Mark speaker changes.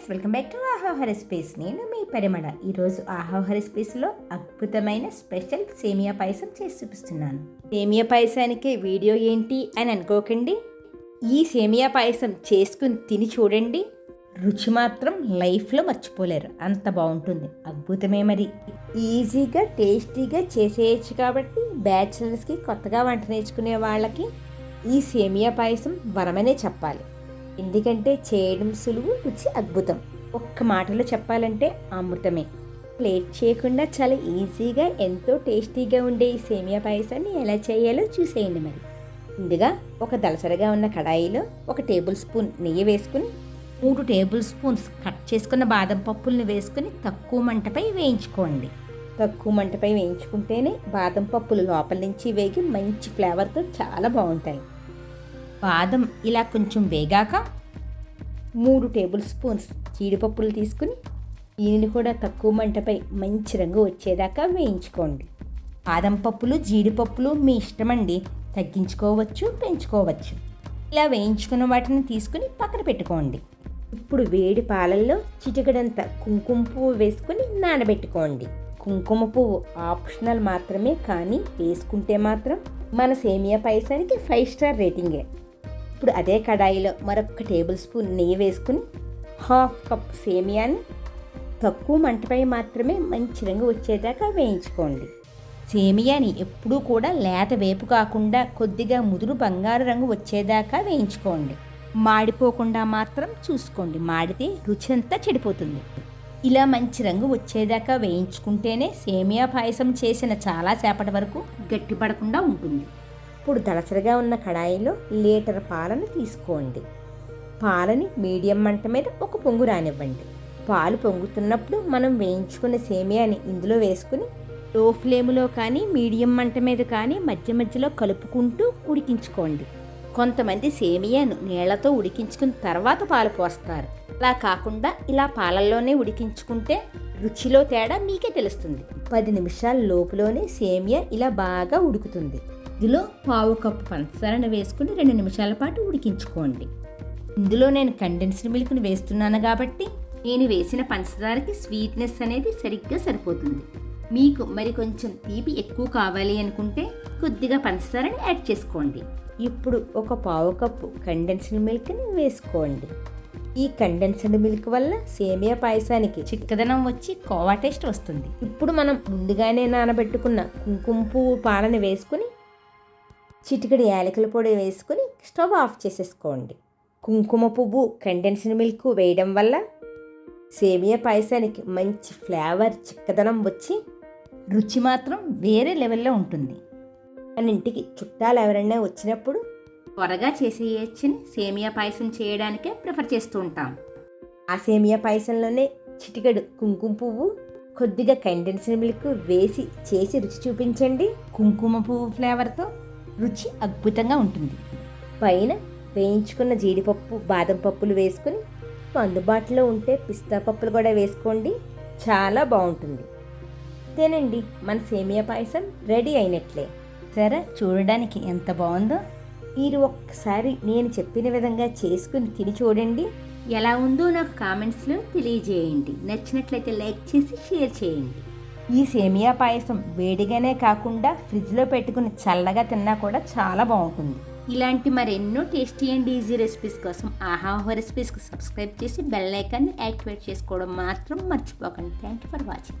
Speaker 1: Friends welcome back to ఆహాహ recipes. నేను మీ పరిమళ. ఈరోజు ఆహాహ రెసిపీస్లో అద్భుతమైన స్పెషల్ సేమియా పాయసం చేసి చూపిస్తున్నాను. సేమియా పాయసానికి వీడియో ఏంటి అని అనుకోకండి. ఈ సేమియా పాయసం చేసుకుని తిని చూడండి. రుచి మాత్రం లైఫ్లో మర్చిపోలేరు. అంత బాగుంటుంది. అద్భుతమే మరి. ఈజీగా టేస్టీగా చేసేయచ్చు కాబట్టి బ్యాచిలర్స్కి కొత్తగా వంట నేర్చుకునే వాళ్ళకి ఈ సేమియా పాయసం వరమనే చెప్పాలి. ఎందుకంటే చేయడం సులువు రుచి అద్భుతం. ఒక్క మాటలో చెప్పాలంటే అమృతమే. ప్లేట్ చేయకుండా చాలా ఈజీగా ఎంతో టేస్టీగా ఉండే ఈ సేమియా పాయసాన్ని ఎలా చేయాలో చూసేయండి మరి. ముందుగా ఒక దలసరగా ఉన్న కడాయిలో ఒక టేబుల్ స్పూన్ నెయ్యి వేసుకుని మూడు టేబుల్ స్పూన్స్ కట్ చేసుకున్న బాదం పప్పుల్ని వేసుకుని తక్కువ మంటపై వేయించుకోండి. తక్కువ మంటపై వేయించుకుంటేనే బాదం పప్పులు లోపల నుంచి వేగి మంచి ఫ్లేవర్తో చాలా బాగుంటాయి. బాదం ఇలా కొంచెం వేగాక మూడు టేబుల్ స్పూన్స్ జీడిపప్పులు తీసుకుని దీనిని కూడా తక్కువ మంటపై మంచి రంగు వచ్చేదాకా వేయించుకోండి. బాదం పప్పులు జీడిపప్పులు మీ ఇష్టమండి. తగ్గించుకోవచ్చు పెంచుకోవచ్చు. ఇలా వేయించుకున్న వాటిని తీసుకుని పక్కన పెట్టుకోండి. ఇప్పుడు వేడి పాలల్లో చిటికడంత కుంకుమ పువ్వు వేసుకుని నానబెట్టుకోండి. కుంకుమ పువ్వు ఆప్షనల్ మాత్రమే కానీ వేసుకుంటే మాత్రం మన సేమియా పాయసానికి ఫైవ్ స్టార్ రేటింగే. ఇప్పుడు అదే కడాయిలో మరొక టేబుల్ స్పూన్ నెయ్యి వేసుకుని హాఫ్ కప్ సేమియాని తక్కువ మంటపై మాత్రమే మంచి రంగు వచ్చేదాకా వేయించుకోండి. సేమియాని ఎప్పుడూ కూడా లేత వేపు కాకుండా కొద్దిగా ముదురు బంగారు రంగు వచ్చేదాకా వేయించుకోండి. మాడిపోకుండా మాత్రం చూసుకోండి. మాడితే రుచి అంతా చెడిపోతుంది. ఇలా మంచి రంగు వచ్చేదాకా వేయించుకుంటేనే సేమియా పాయసం చేసిన చాలాసేపటి వరకు గట్టిపడకుండా ఉంటుంది. ఇప్పుడు దళసరిగా ఉన్న కడాయిలో లీటర్ పాలను తీసుకోండి. పాలని మీడియం మంట మీద ఒక పొంగు రానివ్వండి. పాలు పొంగుతున్నప్పుడు మనం వేయించుకున్న సేమియాని ఇందులో వేసుకుని లో ఫ్లేమ్లో కానీ మీడియం మంట మీద కానీ మధ్య మధ్యలో కలుపుకుంటూ ఉడికించుకోండి. కొంతమంది సేమియాను నీళ్ళతో ఉడికించుకున్న తర్వాత పాలు పోస్తారు. అలా కాకుండా ఇలా పాలల్లోనే ఉడికించుకుంటే రుచిలో తేడా మీకే తెలుస్తుంది. పది నిమిషాల లోపులోనే సేమియా ఇలా బాగా ఉడుకుతుంది. ఇందులో పావు కప్పు పంచదారను వేసుకుని రెండు నిమిషాల పాటు ఉడికించుకోండి. ఇందులో నేను కండెన్స్డ్ మిల్క్ని వేస్తున్నాను కాబట్టి నేను వేసిన పంచదారకి స్వీట్నెస్ అనేది సరిగ్గా సరిపోతుంది. మీకు మరి కొంచెం తీపి ఎక్కువ కావాలి అనుకుంటే కొద్దిగా పంచదారని యాడ్ చేసుకోండి. ఇప్పుడు ఒక పావు కప్పు కండెన్స్డ్ మిల్క్ని వేసుకోండి. ఈ కండెన్స్డ్ మిల్క్ వల్ల సేమియా పాయసానికి చిక్కదనం వచ్చి కోవా టేస్ట్ వస్తుంది. ఇప్పుడు మనం ముందుగానే నానబెట్టుకున్న కుంకుమ పువ్వు పాలని వేసుకుని చిటికడి యాలకుల పొడి వేసుకుని స్టవ్ ఆఫ్ చేసేసుకోండి. కుంకుమ పువ్వు కండెన్స్డ్ మిల్క్ వేయడం వల్ల సేమియా పాయసానికి మంచి ఫ్లేవర్ చిక్కదనం వచ్చి రుచి మాత్రం వేరే లెవెల్లో ఉంటుంది. మన ఇంటికి చుట్టాలు ఎవరైనా వచ్చినప్పుడు త్వరగా చేసేయచ్చని సేమియా పాయసం చేయడానికే ప్రిఫర్ చేస్తూ ఉంటాం. ఆ సేమియా పాయసంలోనే చిటికెడు కుంకుమ పువ్వు కొద్దిగా కండెన్స్డ్ మిల్క్ వేసి చేసి రుచి చూపించండి. కుంకుమ పువ్వు ఫ్లేవర్తో రుచి అద్భుతంగా ఉంటుంది. పైన వేయించుకున్న జీడిపప్పు బాదం పప్పులు వేసుకుని అందుబాటులో ఉంటే పిస్తా పప్పులు కూడా వేసుకోండి. చాలా బాగుంటుంది. తినండి. మన సేమియా పాయసం రెడీ అయినట్లే. సరే చూడడానికి ఎంత బాగుందో మీరు ఒక్కసారి నేను చెప్పిన విధంగా చేసుకుని తిని చూడండి. ఎలా ఉందో నాకు కామెంట్స్లో తెలియజేయండి. నచ్చినట్లయితే లైక్ చేసి షేర్ చేయండి. ఈ సేమియా పాయసం వేడిగానే కాకుండా ఫ్రిడ్జ్లో పెట్టుకుని చల్లగా తిన్నా కూడా చాలా బాగుంటుంది. ఇలాంటి మరెన్నో టేస్టీ అండ్ ఈజీ రెసిపీస్ కోసం ఆహా రెసిపీస్కి సబ్స్క్రైబ్ చేసి బెల్ ఐకాన్ని యాక్టివేట్ చేసుకోవడం మాత్రం మర్చిపోకండి. Thank you for watching.